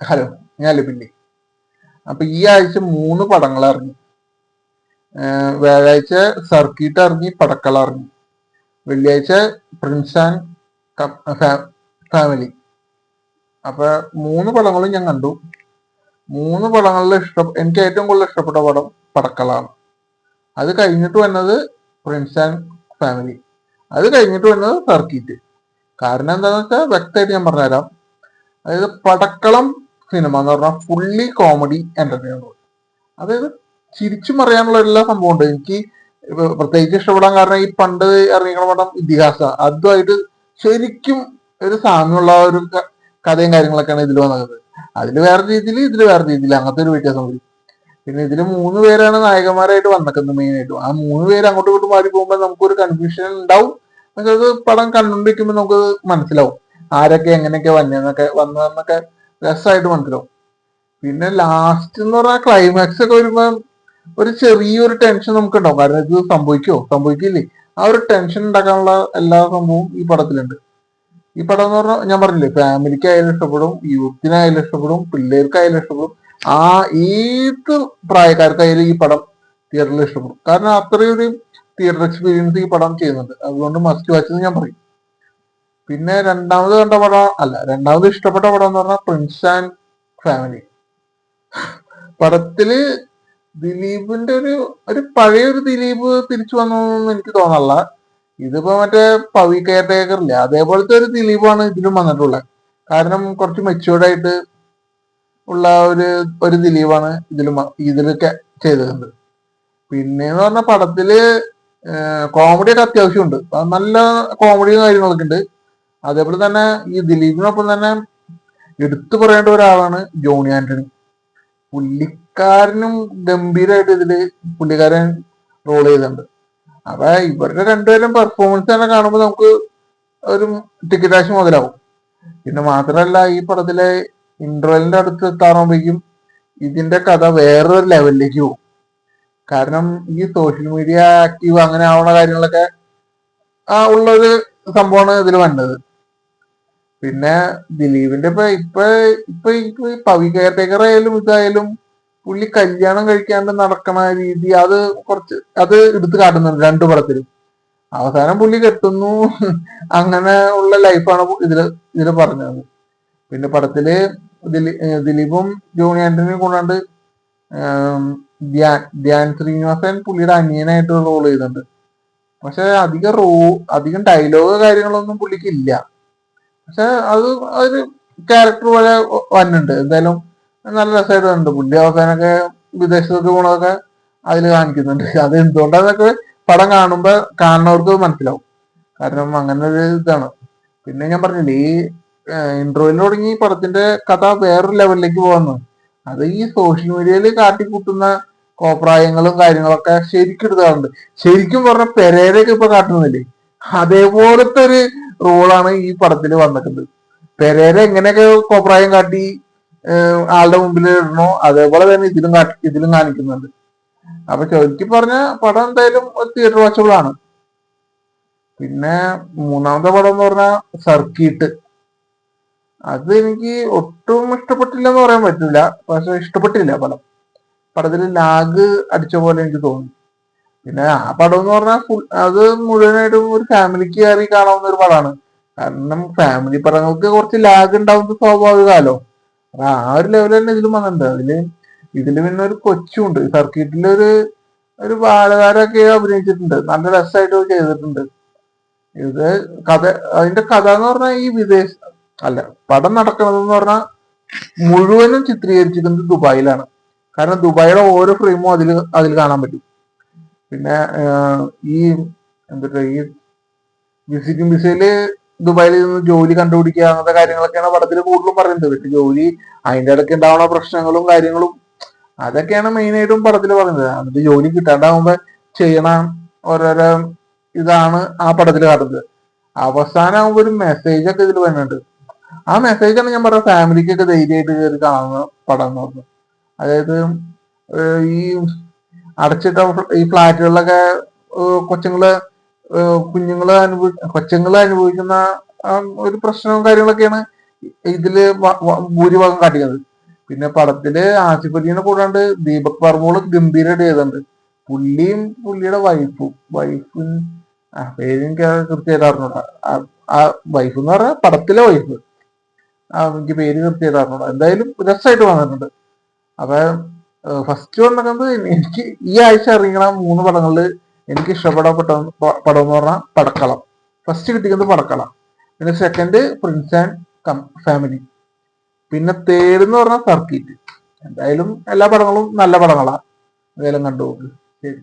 Hello ഞാൻ ലിപിന്റെ അപ്പൊ ഈ ആഴ്ച മൂന്ന് പടങ്ങൾ ഇറങ്ങി വ്യാഴാഴ്ച സർക്കിട്ട് ഇറങ്ങി പടക്കൾ ഇറങ്ങി വെള്ളിയാഴ്ച പ്രിൻസ് ആൻഡ് ഫാമിലി. അപ്പൊ മൂന്ന് പടങ്ങളും ഞാൻ കണ്ടു. മൂന്ന് പടങ്ങളിൽ ഇഷ്ട എനിക്ക് ഏറ്റവും കൂടുതൽ ഇഷ്ടപ്പെട്ട പടം പടക്കളാണ്. അത് കഴിഞ്ഞിട്ട് വന്നത് പ്രിൻസ് ആൻഡ് ഫാമിലി. അത് കഴിഞ്ഞിട്ട് വന്നത് സർക്കിറ്റ് കാരണം എന്താണെന്ന് വെച്ചാൽ വ്യക്തമായിട്ട് ഞാൻ പറഞ്ഞുതരാം. അതായത് പടക്കളം സിനിമ എന്ന് പറഞ്ഞാൽ ഫുള്ളി കോമഡി എന്റർടൈനർ അതായത് ചിരിച്ചു മറിയാനുള്ള എല്ലാ സംഭവം ഉണ്ട്. എനിക്ക് പ്രത്യേകിച്ച് ഇഷ്ടപ്പെടാൻ കാരണം ഈ പണ്ട് ഇറങ്ങിയ പടം ഇതിഹാസ. അതുമായിട്ട് ശരിക്കും ഒരു സാമ്യമുള്ള ഒരു കഥയും കാര്യങ്ങളൊക്കെയാണ് ഇതിൽ വന്നത്. അതിൽ വേറെ രീതിയിൽ ഇതിൽ വേറെ രീതിയിൽ അങ്ങനത്തെ ഒരു വ്യത്യാസം വരും. പിന്നെ ഇതിൽ മൂന്ന് പേരാണ് നായകന്മാരായിട്ട് വന്നിക്കുന്നത് മെയിൻ ആയിട്ടും. ആ മൂന്ന് പേര് അങ്ങോട്ടും ഇങ്ങോട്ടും മാറി പോകുമ്പോൾ നമുക്കൊരു കൺഫ്യൂഷൻ ഉണ്ടാവും. പക്ഷെ അത് പടം കണ്ടുകൊണ്ടിരിക്കുമ്പോൾ നമുക്ക് മനസ്സിലാവും. ആരൊക്കെ എങ്ങനെയൊക്കെ വന്നെന്നൊക്കെ വന്നതെന്നൊക്കെ രസമായിട്ട് മനസ്സിലാവും. പിന്നെ ലാസ്റ്റ് എന്ന് പറഞ്ഞാൽ ക്ലൈമാക്സ് ഒക്കെ വരുമ്പോ ഒരു ചെറിയൊരു ടെൻഷൻ നമുക്ക് ഉണ്ടാവും കാരണം ഇത് സംഭവിക്കോ സംഭവിക്കില്ലേ? ആ ഒരു ടെൻഷൻ ഉണ്ടാക്കാനുള്ള എല്ലാ സംഭവവും ഈ പടത്തിലുണ്ട്. ഈ പടം എന്ന് പറഞ്ഞാൽ ഞാൻ പറഞ്ഞില്ലേ ഫാമിലിക്ക് ആയാലും ഇഷ്ടപ്പെടും യൂത്തിനായാലും ഇഷ്ടപ്പെടും പിള്ളേർക്കായാലും ഇഷ്ടപ്പെടും. ആ ഏത് പ്രായക്കാർക്കായാലും ഈ പടം തിയേറ്ററിൽ ഇഷ്ടപ്പെടും. കാരണം അത്രയൊരു തിയേറ്റർ എക്സ്പീരിയൻസ് ഈ പടം ചെയ്യുന്നുണ്ട്. അതുകൊണ്ട് മസ്റ്റ് വാച്ച് എന്ന് ഞാൻ പറയും. പിന്നെ രണ്ടാമത് കണ്ട പടം അല്ല രണ്ടാമത് ഇഷ്ടപ്പെട്ട പടം എന്ന് പറഞ്ഞാൽ പ്രിൻസ് ആൻഡ് ഫാമിലി പടത്തിൽ ദിലീപിന്റെ ഒരു ഒരു പഴയ ഒരു ദിലീപ് തിരിച്ചു വന്നതെന്ന് എനിക്ക് തോന്നല്ല ഇതിപ്പോ മറ്റേ പവി കെയർ ടേക്കർ അതേപോലത്തെ ഒരു ദിലീപാണ് ഇതിലും വന്നിട്ടുള്ളത്. കാരണം കുറച്ച് മെച്ചുവേർഡായിട്ട് ഉള്ള ഒരു ഒരു ദിലീപാണ് ഇതിലും ഇതിലൊക്കെ ചെയ്തിട്ടുണ്ട്. പിന്നെന്ന് പറഞ്ഞ പടത്തിൽ കോമഡിയൊക്കെ അത്യാവശ്യമുണ്ട്. നല്ല കോമഡിയും കാര്യങ്ങളൊക്കെ ഉണ്ട്. അതേപോലെ തന്നെ ഈ ദിലീപിനൊപ്പം തന്നെ എടുത്തു പറയേണ്ട ഒരാളാണ് ജോണി ആന്റണി. പുള്ളിക്കാരനും ഗംഭീരമായിട്ട് ഇതിൽ പുള്ളിക്കാരൻ റോൾ ചെയ്തിട്ടുണ്ട്. അപ്പൊ ഇവരുടെ രണ്ടുപേരും പെർഫോമൻസ് തന്നെ കാണുമ്പോൾ നമുക്ക് ഒരു ടിക്കറ്റ് ആശ് മുതലാവും. പിന്നെ മാത്രമല്ല ഈ പടത്തിലെ ഇന്റർവെലിന്റെ അടുത്ത് എത്താറുമ്പോഴേക്കും ഇതിന്റെ കഥ വേറൊരു ലെവലിലേക്ക് പോകും. കാരണം ഈ സോഷ്യൽ മീഡിയ ആക്റ്റീവ് അങ്ങനെ ആവുന്ന കാര്യങ്ങളൊക്കെ ആ ഉള്ളൊരു സംഭവമാണ് ഇതിൽ വന്നത്. പിന്നെ ദിലീപിന്റെ ഇപ്പൊ ഇപ്പൊ ഇപ്പൊ ഇപ്പൊ പവി കെയർടേക്കർ ആയാലും ഇതായാലും പുള്ളി കല്യാണം കഴിക്കാണ്ട് നടക്കണ രീതി അത് കുറച്ച് അത് എടുത്തു കാട്ടുന്നുണ്ട് രണ്ടു പടത്തിലും. അവസാനം പുള്ളി കെട്ടുന്നു. അങ്ങനെ ഉള്ള ലൈഫാണ് ഇതിൽ ഇതിൽ പറഞ്ഞത്. പിന്നെ പടത്തിൽ ദിലീ ദിലീപും ജോണി ആന്റണിയും കൂടാണ്ട് ധ്യാൻ ധ്യാൻ ശ്രീനിവാസൻ പുള്ളിയുടെ അനിയനായിട്ട് റോൾ ചെയ്തിട്ടുണ്ട് പക്ഷെ അധികം റോ അധികം ഡയലോഗ് കാര്യങ്ങളൊന്നും പുള്ളിക്ക് ഇല്ല പക്ഷെ അത് ഒരു ക്യാരക്ടർ പോലെ വന്നിട്ടുണ്ട്. എന്തായാലും നല്ല രസമായിട്ടുണ്ട്. പുള്ളി അവസാനമൊക്കെ വിദേശത്തൊക്കെ പോണതൊക്കെ അതിൽ കാണിക്കുന്നുണ്ട്. അത് എന്തുകൊണ്ടാന്നൊക്കെ പടം കാണുമ്പോ കാണുന്നവർക്ക് മനസ്സിലാവും. കാരണം അങ്ങനെ ഒരു ഇതാണ്. പിന്നെ ഞാൻ പറഞ്ഞില്ലേ ഈ ഇന്റർവ്യൂവിൽ തുടങ്ങി പടത്തിന്റെ കഥ വേറൊരു ലെവലിലേക്ക് പോകുന്നു അത് ഈ സോഷ്യൽ മീഡിയയിൽ കാട്ടിക്കൂട്ടുന്ന കോപ്രായങ്ങളും കാര്യങ്ങളൊക്കെ ശരിക്കും എടുത്താറുണ്ട് ശരിക്കും പറഞ്ഞ പെരേരൊക്കെ ഇപ്പൊ കാട്ടുന്നില്ലേ അതേപോലത്തെ ഒരു റോളാണ് ഈ പടത്തിൽ വന്നിട്ടുണ്ട് പെരേര എങ്ങനെയൊക്കെ കോപ്രായം കാട്ടി ആളുടെ മുമ്പിൽ ഇടണോ അതേപോലെ തന്നെ ഇതിലും ഇതിലും കാണിക്കുന്നുണ്ട്. അപ്പൊ ചുരുക്കി പറഞ്ഞ പടം എന്തായാലും തിയേറ്റർ വാച്ചബിൾ ആണ്. പിന്നെ മൂന്നാമത്തെ പടം എന്ന് പറഞ്ഞാൽ സർക്കിട്ട്. അത് എനിക്ക് ഒട്ടും ഇഷ്ടപ്പെട്ടില്ല എന്ന് പറയാൻ പറ്റില്ല. പക്ഷെ ഇഷ്ടപ്പെട്ടില്ല പടം. പടത്തിൽ ലാഗ് അടിച്ച പോലെ എനിക്ക് തോന്നി. പിന്നെ ആ പടം എന്ന് പറഞ്ഞാൽ ഫുൾ അത് മുഴുവനായിട്ടും ഒരു ഫാമിലിക്ക് കയറി കാണാവുന്ന ഒരു പടമാണ് കാരണം ഫാമിലി പടങ്ങൾക്ക് കുറച്ച് ലാഗ് ഉണ്ടാവുന്നത് സ്വാഭാവികമല്ലോ അപ്പൊ ആ ഒരു ലെവൽ തന്നെ ഇതിലും വന്നിട്ടുണ്ട്. അതിൽ ഇതിൽ പിന്നെ ഒരു കൊച്ചുണ്ട്. സർക്കിട്ടിലൊരു ഒരു ബാലകാരൊക്കെ അഭിനയിച്ചിട്ടുണ്ട്. നല്ല രസമായിട്ട് ചെയ്തിട്ടുണ്ട്. ഇത് കഥ അതിന്റെ കഥ എന്ന് പറഞ്ഞാൽ ഈ വിദേശ അല്ല പടം നടക്കണതെന്ന് പറഞ്ഞാൽ മുഴുവനും ചിത്രീകരിച്ചിരിക്കുന്നത് ദുബായിലാണ്. കാരണം ദുബായിയുടെ ഓരോ ഫ്രെയിമും അതിൽ അതിൽ കാണാൻ പറ്റും. പിന്നെ ഈ എന്താ ഈ വിസിറ്റിംഗ് വിസയിൽ ദുബായിൽ നിന്ന് ജോലി കണ്ടുപിടിക്കുക അങ്ങനത്തെ കാര്യങ്ങളൊക്കെയാണ് പടത്തിൽ കൂടുതലും പറയുന്നത്. പക്ഷെ ജോലി അതിന്റെ ഇടയ്ക്ക് ഉണ്ടാവുന്ന പ്രശ്നങ്ങളും കാര്യങ്ങളും അതൊക്കെയാണ് മെയിനായിട്ടും പടത്തിൽ പറയുന്നത്. എന്നിട്ട് ജോലി കിട്ടാണ്ടാവുമ്പോ ചെയ്യണ ഓരോരോ ഇതാണ് ആ പടത്തിൽ കാട്ടുന്നത് അവസാനമാകുമ്പോ ഒരു മെസ്സേജ് ഒക്കെ ഇതിൽ വരുന്നുണ്ട്. ആ മെസ്സേജാണ് ഞാൻ പറഞ്ഞ ഫാമിലിക്കൊക്കെ ധൈര്യമായിട്ട് കയറി കാണുന്ന പടം എന്ന് പറഞ്ഞു അതായത് ഈ അടച്ചിട്ട ഈ ഫ്ലാറ്റുകളിലൊക്കെ കൊച്ചുങ്ങൾ കുഞ്ഞുങ്ങൾ അനുഭവി കൊച്ചുങ്ങൾ അനുഭവിക്കുന്ന ഒരു പ്രശ്നവും കാര്യങ്ങളൊക്കെയാണ് ഇതിൽ ഭൂരിഭാഗം കാട്ടിക്കുന്നത്. പിന്നെ പടത്തിൽ ആശുപത്രിനെ കൂടാണ്ട് ദീപക് വർമ്മോൾ ഗംഭീരമായിട്ട് ചെയ്തിട്ടുണ്ട്. പുള്ളിയും പുള്ളിയുടെ വൈഫും വൈഫും ആ പേര് കൃത്യമായിട്ട് അറിഞ്ഞൂടാ. ആ വൈഫ് എന്ന് പറഞ്ഞാൽ പടത്തിലെ വൈഫ്. ആ എനിക്ക് പേര് കൃത്യമായിട്ട് അറിഞ്ഞൂടാ. എന്തായാലും രസമായിട്ട് വന്നിട്ടുണ്ട്. അപ്പൊ ഫസ്റ്റ് വന്നത് എനിക്ക് ഈ ആഴ്ച ഇറങ്ങുന്ന മൂന്ന് പടങ്ങളിൽ എനിക്ക് ഇഷ്ടപ്പെടപ്പെട്ട പടം എന്ന് പറഞ്ഞാൽ പടക്കളം. ഫസ്റ്റ് കിട്ടിക്കുന്നത് പടക്കളം. പിന്നെ സെക്കൻഡ് പ്രിൻസ് ആൻഡ് ഫാമിലി പിന്നെ തേർഡ് എന്ന് പറഞ്ഞാൽ സർക്കിറ്റ് എന്തായാലും എല്ലാ പടങ്ങളും നല്ല പടങ്ങളാണ് എന്തായാലും കണ്ടു നോക്ക്. ശരി.